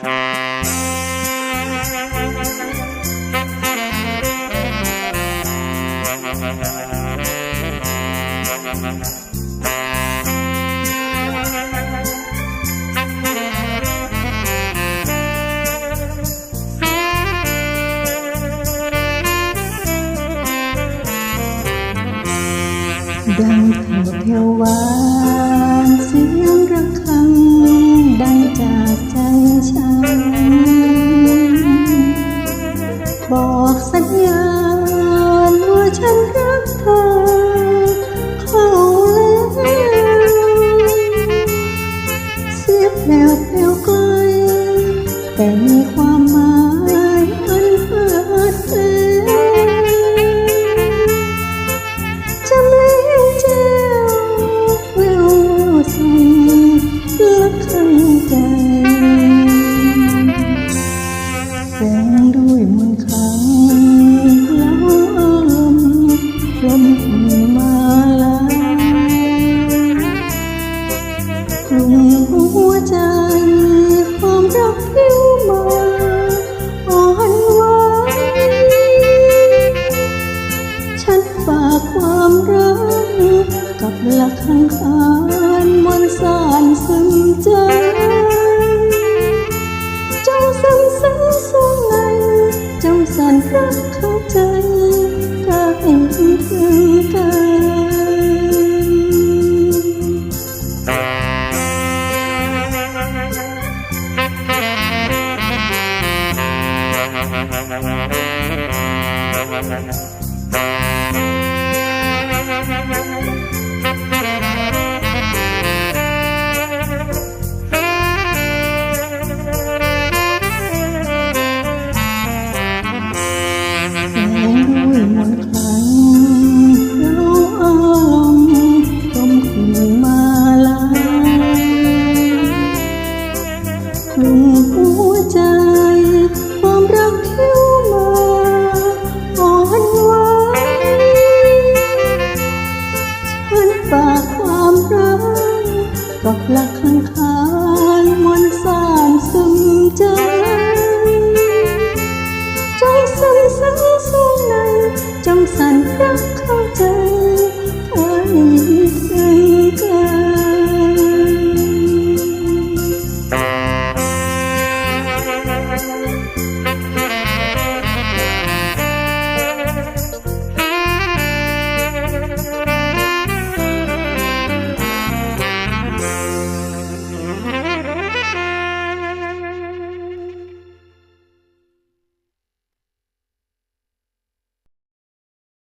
但不能绝望。com เขาใจได้ถึงกัน Thank you. ครั้งเราอ้อมมคืนมาลาคลึงหัวใจ ความรักเที่ยวมาอ่อนวานฉันฝากความรักกับละคร Trong.